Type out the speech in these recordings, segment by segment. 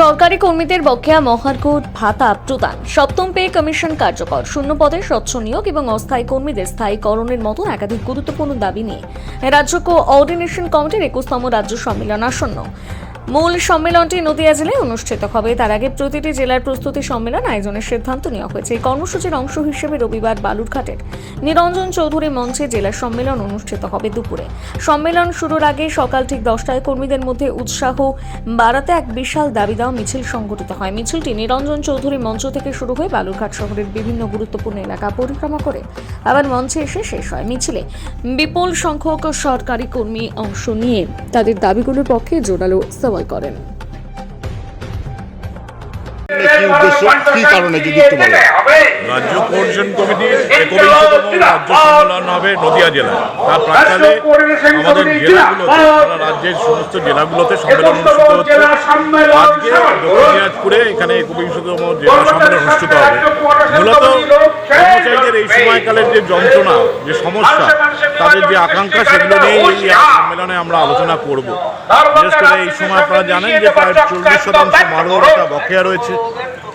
সরকারি কর্মীদের বকেয়া মহার্ঘ ভাতা প্রদান। সপ্তম পে কমিশন কার্যকর। শূন্য পদে স্বচ্ছ নিয়োগ এবং অস্থায়ী কর্মীদের স্থায়ীকরণের মতো একাধিক গুরুত্বপূর্ণ দাবি নিয়ে। রাজ্য কো অর্ডিনেশন কমিটির একুশতম রাজ্য সম্মেলন আসন্ন। মূল সম্মেলনটি নদিয়া জেলায় অনুষ্ঠিত হবে। তার আগে প্রতিটি জেলার প্রস্তুতি সম্মেলন আয়োজনের সিদ্ধান্ত নেওয়া হয়েছে। কর্মসূচির অংশ হিসেবে রবিবার বালুরঘাটের নিরঞ্জন চৌধুরী মঞ্চে জেলা সম্মেলন অনুষ্ঠিত হবে দুপুরে। সম্মেলন শুরুর আগে সকাল ঠিক দশটায় কর্মীদের মধ্যে উৎসাহ বাড়াতে এক বিশাল দাবি দেওয়া মিছিল সংগঠিত হয়। মিছিলটি নিরঞ্জন চৌধুরী মঞ্চ থেকে শুরু হয়ে বালুরঘাট শহরের বিভিন্ন গুরুত্বপূর্ণ এলাকা পরিক্রমা করে। আবার মঞ্চে এসে শেষ হয়। মিছিলে বিপুল সংখ্যক সরকারি কর্মী অংশ নিয়ে তাদের দাবিগুলোর পক্ষে জোরালো সওয়াল করেন। কি কারণে যদি একটু রাজ্য কোঅর্ডিনেশন কমিটির একবিংশতম রাজ্য সম্মেলন হবে নদিয়া জেলায়। তার প্রাক্কালে আমাদের জেলাগুলোতে সারা রাজ্যের সমস্ত জেলাগুলোতে সম্মেলন অনুষ্ঠিত হচ্ছে। আজকে দক্ষিণ দিনাজপুরে এখানে একবিংশতম জেলা সম্মেলন অনুষ্ঠিত হবে। মূলত কর্মচারীদের এই সময়কালের যে যন্ত্রণা যে সমস্যা তাদের যে আকাঙ্ক্ষা সেগুলো নিয়ে এই সম্মেলনে আমরা আলোচনা করব। বিশেষ করে এই সময় আপনারা জানেন যে প্রায় চল্লিশ শতাংশ মারোটা বকেয়া রয়েছে।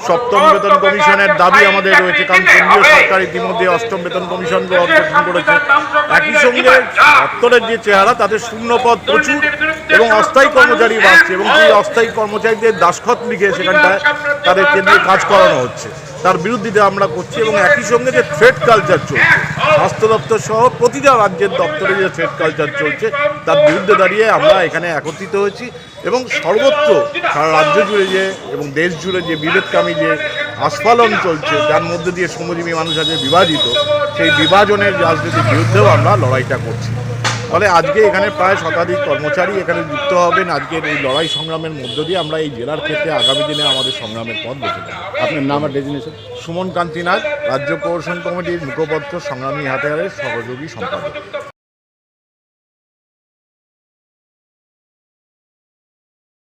সপ্তম বেতন কমিশনের দাবি আমাদের রয়েছে কারণ কেন্দ্রীয় সরকার ইতিমধ্যে অষ্টম বেতন কমিশনকে অর্জন করেছে। একই সঙ্গে দপ্তরের যে চেহারা তাদের শূন্য পদ প্রচুর এবং অস্থায়ী কর্মচারী বাড়ছে এবং সেই অস্থায়ী কর্মচারীদের দাসখত লিখে সেখানটায় তাদের কেন্দ্রে কাজ করানো হচ্ছে। তার বিরুদ্ধে আমরা করছি এবং একই সঙ্গে যে থ্রেড কালচার চলছে, স্বাস্থ্য দপ্তর সহ প্রতিটা রাজ্যের দপ্তরে যে থ্রেড কালচার চলছে, তার বিরুদ্ধে দাঁড়িয়ে আমরা এখানে একত্রিত হয়েছি এবং সর্বত্র সারা রাজ্য জুড়ে যে এবং দেশ জুড়ে যে বিভেদকামী যে আস্ফালন চলছে, যার মধ্যে দিয়ে শ্রমজীবী মানুষ আছে বিভাজিত, সেই বিভাজনের রাজনীতির বিরুদ্ধেও আমরা লড়াইটা করছি। ফলে আজকে এখানে প্রায় শতাধিক কর্মচারী এখানে যুক্ত হবেন। আজকের এই লড়াই সংগ্রামের মধ্য দিয়ে আমরা এই জেলার ক্ষেত্রে আগামী দিনে আমাদের সংগ্রামের পথ বেছে দেব আপনার নাম আর ডেজিনেশন? সুমন কান্তি নাথ রাজ্য প্রশাসন কমিটির মুখপত্র সংগ্রামী হাতিয়ারের সহযোগী সম্পাদক।